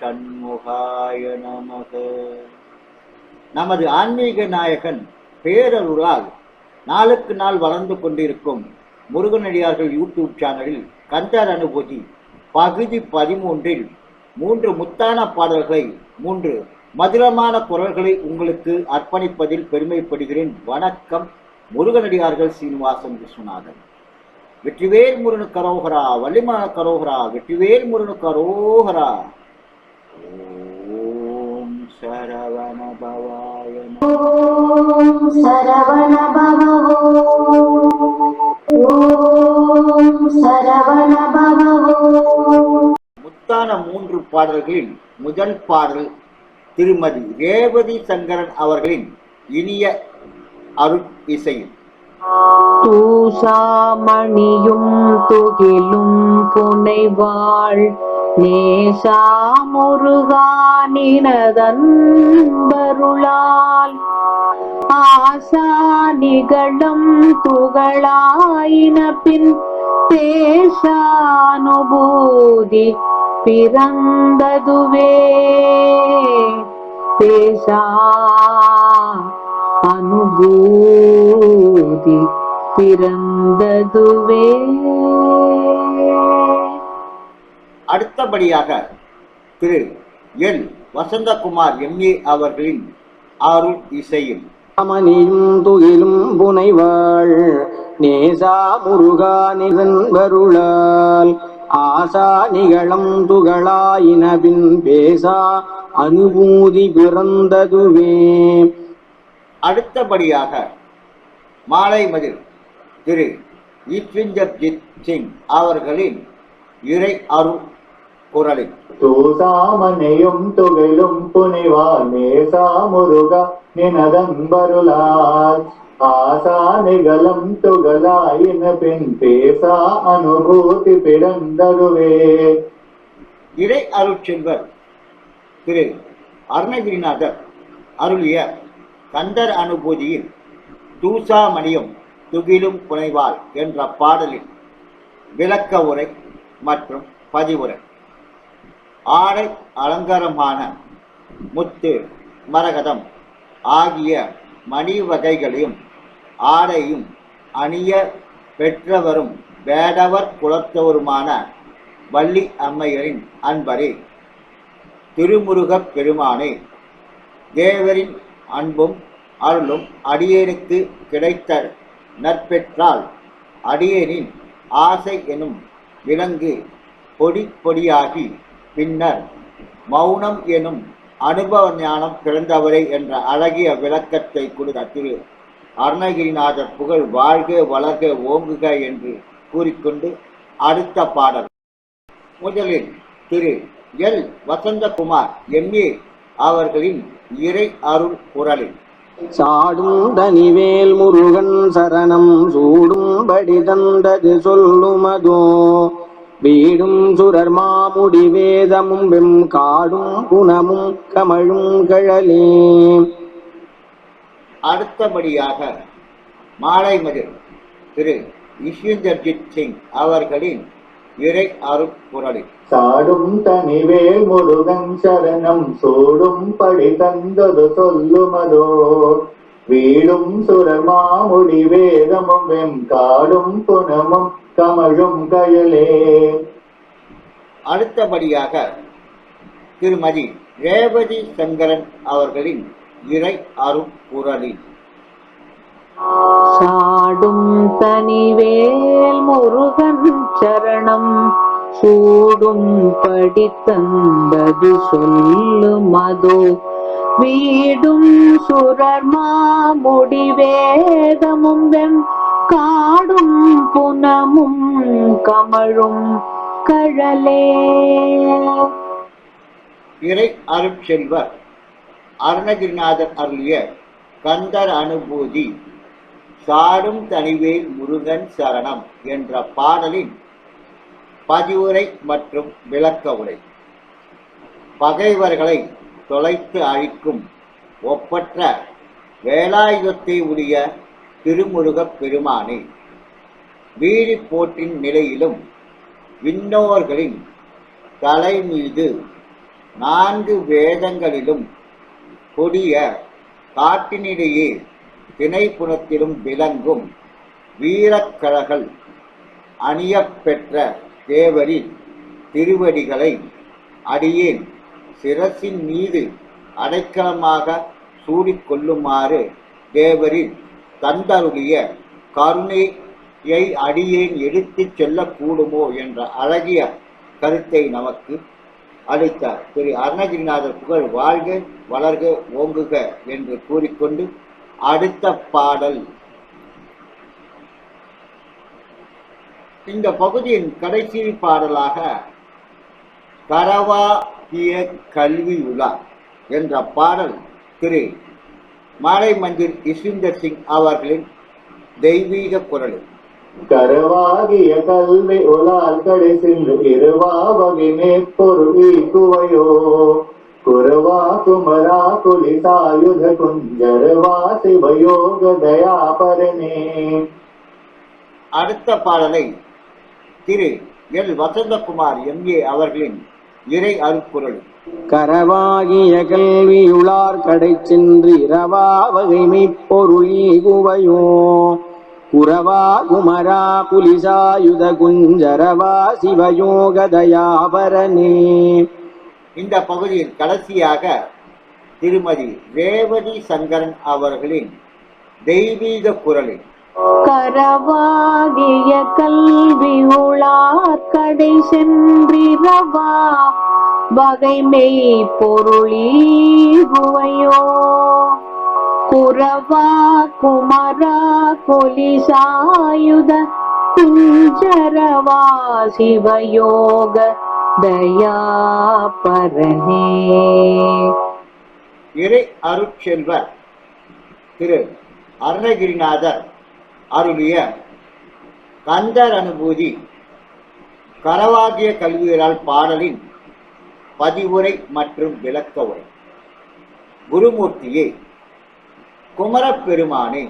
சண்முகாய நமக. நமது ஆன்மீக நாயகன் பேரருளால் நாளுக்கு நாள் வளர்ந்து கொண்டிருக்கும் முருகனடியார்கள் யூடியூப் சேனலில் கந்தர் அனுபூதி பகுதி பதிமூன்றில் மூன்று முத்தான பாடல்களை மூன்று மதுரமான குரல்களை உங்களுக்கு அர்ப்பணிப்பதில் பெருமைப்படுகிறேன். வணக்கம் முருகனடியார்கள் சீனிவாசன் விஸ்வநாதன். வெற்றிவேல் முருனு கரோகரா வள்ளிமான கரோகரா வெற்றிவேல் முருனு கரோகரா. ஓம் சரவண பவாய ஓம் சரவண முத்தான மூன்று பாடல்களில் முதல் பாடல் திருமதி ரேவதி சங்கரன் அவர்களின் இனிய அருள் இசையில் தூசாமணியும் துகிலும் புனைவாள். நேசா முருகானினதன்பருளால் ஆசா நிகழும் துகளாயின பின் தேசானுபூதி பிறந்ததுவே. தேசா அனுபூதி பிறந்ததுவே. அடுத்தபடியாக திரு எல் வசந்தகுமார் எம்ஏ அவர்களின் அருள் இசையில் அமணியும் துயிலும் புனைவாள். நேசா முருகா நிகழ்வருளால் ஆசா நிகழம் துகளாயினபின் பேசா அனுபூதி பிறந்ததுவே. அடுத்தபடியாக மாலை மதில் திரு ஈஸ்விந்தர்ஜித் சிங் அவர்களின் இறை அருள் புனிவால் நேசா முருக நினதம்பருளால் ஆசா நிகழும் துகளாயின பின் பேசா அனுபூதி பிறந்ததுவே. இறை அருட்செல்வர் திரு அருணகிரிநாதர் அருளிய கந்தர் அனுபூதியில் தூசாமணியும் துகிலும் புனைவாள் என்ற பாடலில் விளக்க உரை மற்றும் பதிவுரை. ஆடை அலங்காரமான முத்து மரகதம் ஆகிய மணி வகைகளையும் ஆடையும் அணிய பெற்றவரும் வேடவர் குலத்தவருமான வள்ளி அம்மையரின் அன்பரே. திருமுருகப் பெருமானே தேவரின் அன்பும் அருளும் அடியேனுக்கு கிடைத்த நற்பெற்றால் அடியேனின் ஆசை எனும் விலங்கு பொடி பொடியாகி பின்னர் மௌனம் எனும் அனுபவ ஞானம் பிறந்தவரை என்ற அழகிய விளக்கத்தை கொடுத்த திரு அருணகிரிநாதர் புகழ் வாழ்க வளர்க ஓங்குக என்று கூறிக்கொண்டு அடுத்த பாடல். முதலில் திரு எல். வசந்தகுமார் எம்ஏ அவர்களின் இறை அருள் குரலில். சாடும் தனிவேல் முருகன் சரணம் சூடும்படி தந்தது சொல்லுமதோ வீடும் சுரர் மாமுடி வேதமும் வெம் காடும் குணமும் கமழும் கழலே. அடுத்தபடியாக மாலை மதில் திரு ஈஸ்வந்தர்ஜித் சிங் அவர்களின் இறை அருள் குரலில் சாடும் தனிவேல் முருகன் சரணம் சூடும் படி தந்தது சொல்லுமதோ. வீடும் சுரமாமுடி வேதமும் வெம் காடும் புனமும் கமழும் கயலே அடுத்தபடியாக திருமதி ரேவதி சங்கரன் அவர்களின் இறை அருள் குரலில். சாடும் தனிவேல் முருகன் சரணம் சூடும் படித்தந்தது சொல்லும் அதோ வீடும் சுரர் மாமுடி வேதமும் வெம் காடும் புனமும் கமழும் கழலே. இறை அருட்செல்வர் அருணகிரிநாதர் அருளிய கந்தர் அனுபூதி சாடும் தனிவேல் முருகன் சரணம் என்ற பாடலின் பதிவுரை மற்றும் விளக்க உரை. பகைவர்களை தொலைத்து அழிக்கும் ஒப்பற்ற வேலாயுதத்தை உடைய திருமுருகப் பெருமானே. வீழி போற்றின் நிலையிலும் விண்ணோர்களின் தலை மீது நான்கு வேதங்களிலும் கொடிய காட்டினிடையே திணைப்புணத்திலும் விளங்கும் வீரக்கழகள் அணியப்பெற்ற தேவரின் திருவடிகளை அடியேன் சிரசின் மீது அடைக்கலமாக சூடிக்கொள்ளுமாறு தேவரின் தந்தருடைய கருணையை அடியேன் எடுத்துச் செல்லக்கூடுமோ என்ற அழகிய கருத்தை நமக்கு அளித்தார். திரு அருணகிரிநாதர் புகழ் வாழ்க வளர்க ஓங்குக என்று கூறிக்கொண்டு அடுத்த பாடல். இந்த பகுதியின் கடைசி பாடலாக கரவாகிய கல்வி உலா என்ற பாடல் திரு மாலை மந்திர் இஸ்விந்தர் சிங் அவர்களின் தெய்வீக குரல். கரவாகிய கல்வி உலால் கடை சென்று இருவா வகிமே பொருள் ஈக்குவையோ குரவா குமரா குலிசாயுத குஞ்சரவா சிவயோக தயாபரனே அடுத்த பாடலை திரு எல். வசந்தகுமார் எம்ஏ அவர்களின் இறை அருட்குரல். கரவாகிய கல்வியுளார் கடை சென்று இரவா வகைமை பொருளி குவையோ குரவா குமரா புலிசாயுத குஞ்சரவா சிவயோக தயாபரனே இந்த பகுதியில் கடைசியாக திருமதி ரேவதி சங்கரன் அவர்களின் தெய்வீக குரலில். கரவாகிய கல்வி உளார் கடை சென்றிரவா வகைமை பொருளீகுவையோ. குரவா குமரா கொலிசாயுத குஞ்சரவா சிவயோக தயாபரனே இறை அருட்செல்வர் திரு அருணகிரிநாதர் அருளிய கந்தர் அனுபூதி கரவாகிய கல்வியரால் பாடலின் பதிவுரை மற்றும் விளக்க உரை. குருமூர்த்தியே குமரப்பெருமானே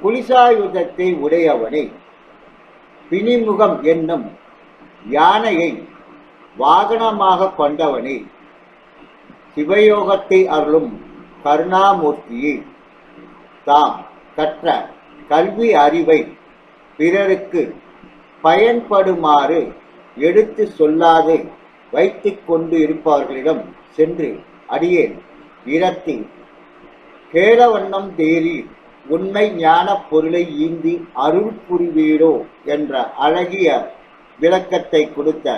குளிசாயுதத்தை உடையவனே பிணிமுகம் என்னும் யானையை வாகனமாக கொண்டவனே சிவயோகத்தை அருளும் கருணாமூர்த்தியே தாம் கற்ற கல்வி அறிவை பிறருக்கு பயன்படுமாறு எடுத்து சொல்லாது வைத்து கொண்டு இருப்பவர்களிடம் சென்று அடியேன் இரத்தி கேளவண்ணம் தேறி உண்மை ஞான பொருளை ஈந்தி அருள் புரிவீரோ என்ற அழகிய விளக்கத்தை கொடுத்த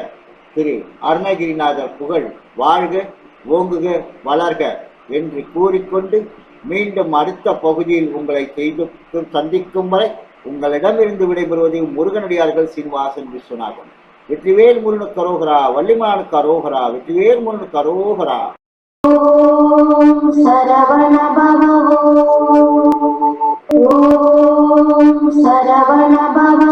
திரு அருணகிரிநாதர் புகழ் வாழ்க ஓங்குக வளர்க என்று கூறிக்கொண்டு மீண்டும் அடுத்த பகுதியில் உங்களை செய்து சந்திக்கும் வரை உங்களிடமிருந்து விடைபெறுவது முருகனடியார்கள் சீனிவாசன் விஸ்வநாதன். வெற்றிவேல் முருகனுக்கு அரோகரா வள்ளிமானுக்கு அரோகரா வெற்றிவேல் முருகனுக்கு அரோகரா. சரவண பவோ ஓம் சரவண பவோ